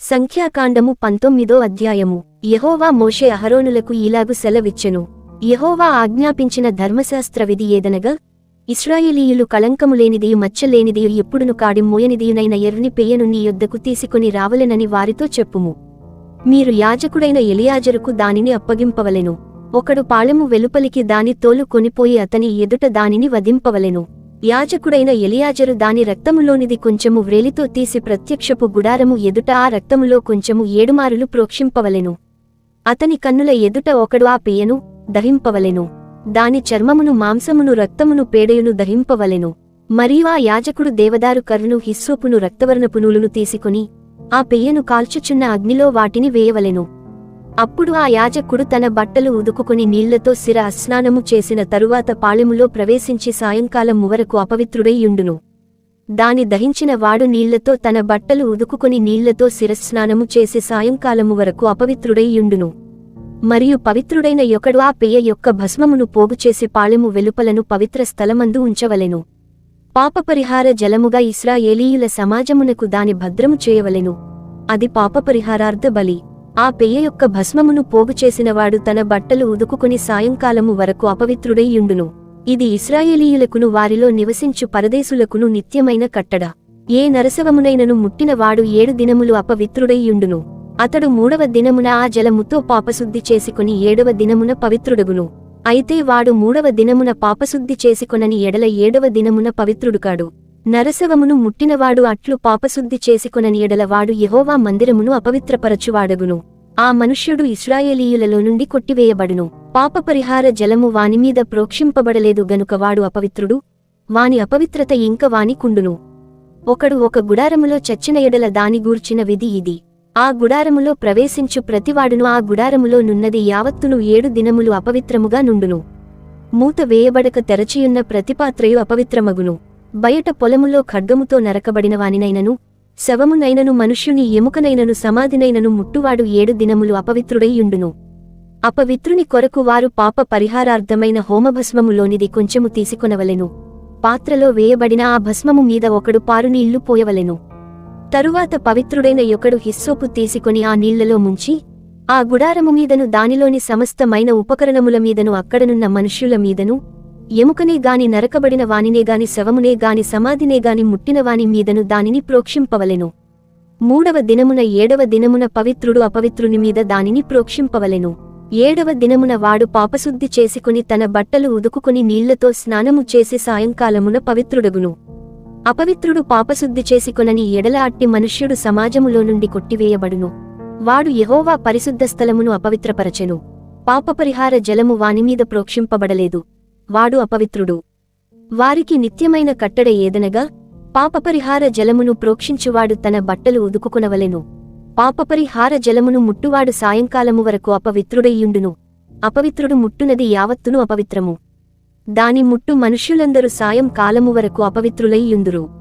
సంఖ్యాకాండము పంతొమ్మిదో అధ్యాయము. యహోవా మోషే అహరోనులకు ఇలాగు సెలవిచ్చెను. యహోవా ఆజ్ఞాపించిన ధర్మశాస్త్ర విధి ఏదనగా ఇస్రాయేలీయులు కళంకము లేనిదియు మచ్చలేనిదియు ఎప్పుడును కాడి మోయనిదియునైన ఎర్ని పేయను నీ యొద్దకు తీసుకుని రావలెనని వారితో చెప్పుము. మీరు యాజకుడైన ఎలియాజరుకు దానిని అప్పగింపవలెను. ఒకడు పాళెము వెలుపలికి దాని తోలు కొనిపోయి అతని ఎదుట దానిని వధింపవలెను. యాజకుడైన ఎలియాజరు దాని రక్తములోనిది కొంచెము వ్రేలితో తీసి ప్రత్యక్షపు గుడారము ఎదుట ఆ రక్తములో కొంచెము ఏడుమారులు ప్రోక్షింపవలెను. అతని కన్నుల ఎదుట ఒకడు ఆ పేయను దహింపవలెను. దాని చర్మమును మాంసమును రక్తమును పేడయును దహింపవలెను. మరియు ఆ యాజకుడు దేవదారు కర్రును హిస్సోపును రక్తవర్ణపునులును తీసుకుని ఆ పెయ్యను కాల్చుచున్న అగ్నిలో వాటిని వేయవలెను. అప్పుడు ఆ యాజకుడు తన బట్టలు ఉదుకుకొని నీళ్ళతో శిర అస్నానము చేసిన తరువాత పాళెములో ప్రవేశించి సాయంకాలం వరకు అపవిత్రుడైయుండును దాని దహించిన వాడు నీళ్ళతో తన బట్టలు ఉదుకుకుని నీళ్ళతో శిరస్నానము చేసి సాయంకాలము వరకు అపవిత్రుడైయుండును మరియు పవిత్రుడైన యొకడు ఆ పెయ్య యొక్క భస్మమును పోగుచేసి పాళెము వెలుపలను పవిత్ర స్థలమందు ఉంచవలెను. పాపపరిహార జలముగా ఇస్రాయేలీయుల సమాజమునకు దాని భద్రము చేయవలెను. అది పాపపరిహారార్థ బలి. ఆ పెయ్య యొక్క భస్మమును పోగుచేసినవాడు తన బట్టలు ఉదుకుకుని సాయంకాలము వరకు అపవిత్రుడైయుండును ఇది ఇస్రాయేలీయులకును వారిలో నివసించు పరదేశులకును నిత్యమైన కట్టడ. ఏ నరసవమునైనను ముట్టినవాడు ఏడు దినములు అపవిత్రుడైయుండును అతడు మూడవ దినమున ఆ జలముతో పాపశుద్ధి చేసుకుని ఏడవ దినమున పవిత్రుడగును. అయితే వాడు మూడవ దినమున పాపశుద్ధి చేసుకొనని ఎడల ఏడవ దినమున పవిత్రుడుకాడు. నరసవమును ముట్టినవాడు అట్లు పాపశుద్ధి చేసుకొనని ఎడల వాడు మందిరమును అపవిత్రపరచువాడగును. ఆ మనుష్యుడు ఇస్రాయేలీయులలో నుండి కొట్టివేయబడును. పాపపరిహార జలము వానిమీద ప్రోక్షింపబడలేదు గనుక వాడు అపవిత్రుడు వాని అపవిత్రత ఇంక వాని కుండును. ఒకడు ఒక గుడారములో చచ్చిన ఎడల దాని గూర్చిన విధి ఇది. ఆ గుడారములో ప్రవేశించు ప్రతివాడును ఆ గుడారములో నున్నది యావత్తును ఏడు దినములు అపవిత్రముగా నుండును. మూత వేయబడక తెరచియున్న ప్రతిపాత్రయు అపవిత్రమగును. బయట పొలములో ఖడ్గముతో నరకబడినవానినైనను శవమునైనను మనుష్యుని ఎముకనైనను సమాధినైనను ముట్టువాడు ఏడు దినములు అపవిత్రుడైయుండును అపవిత్రుని కొరకు వారు పాప పరిహారార్థమైన హోమభస్మములోనిది కొంచెము తీసుకొనవలెను. పాత్రలో వేయబడిన ఆ భస్మము మీద ఒకడు పారునీళ్ళు పోయవలెను. తరువాత పవిత్రుడైన యొకడు హిస్సోపు తీసుకొని ఆ నీళ్ళలో ముంచి ఆ గుడారము మీదను దానిలోని సమస్తమైన ఉపకరణముల మీదను అక్కడనున్న మనుష్యుల మీదను ఎముకనే గాని నరకబడిన వానినే గాని శవమునే గాని సమాధినే గాని ముట్టిన వాని మీదను దానిని ప్రోక్షింపవలెను. మూడవ దినమున ఏడవ దినమున పవిత్రుడు అపవిత్రుని మీద దానిని ప్రోక్షింపవలెను. ఏడవ దినమున వాడు పాపశుద్ధి చేసుకుని తన బట్టలు ఉదుకుకొని నీళ్ళతో స్నానము చేసి సాయంకాలమున పవిత్రుడగును. అపవిత్రుడు పాపశుద్ధి చేసుకొనని ఎడల అట్టి మనుష్యుడు సమాజములో నుండి కొట్టివేయబడును. వాడు యహోవా పరిశుద్ధ స్థలమును అపవిత్రపరచెను. పాపపరిహార జలము వానిమీద ప్రోక్షింపబడలేదు. వాడు అపవిత్రుడు. వారికి నిత్యమైన కట్టడ ఏదనగా పాపపరిహార జలమును ప్రోక్షించువాడు తన బట్టలు ఉదుకుకునవలెను. పాపపరిహార జలమును ముట్టువాడు సాయంకాలము వరకు అపవిత్రుడయ్యుండును. అపవిత్రుడు ముట్టునది యావత్తును అపవిత్రము. దాని ముట్టు మనుష్యులందరూ సాయం కాలము వరకు అపవిత్రులైయుందురు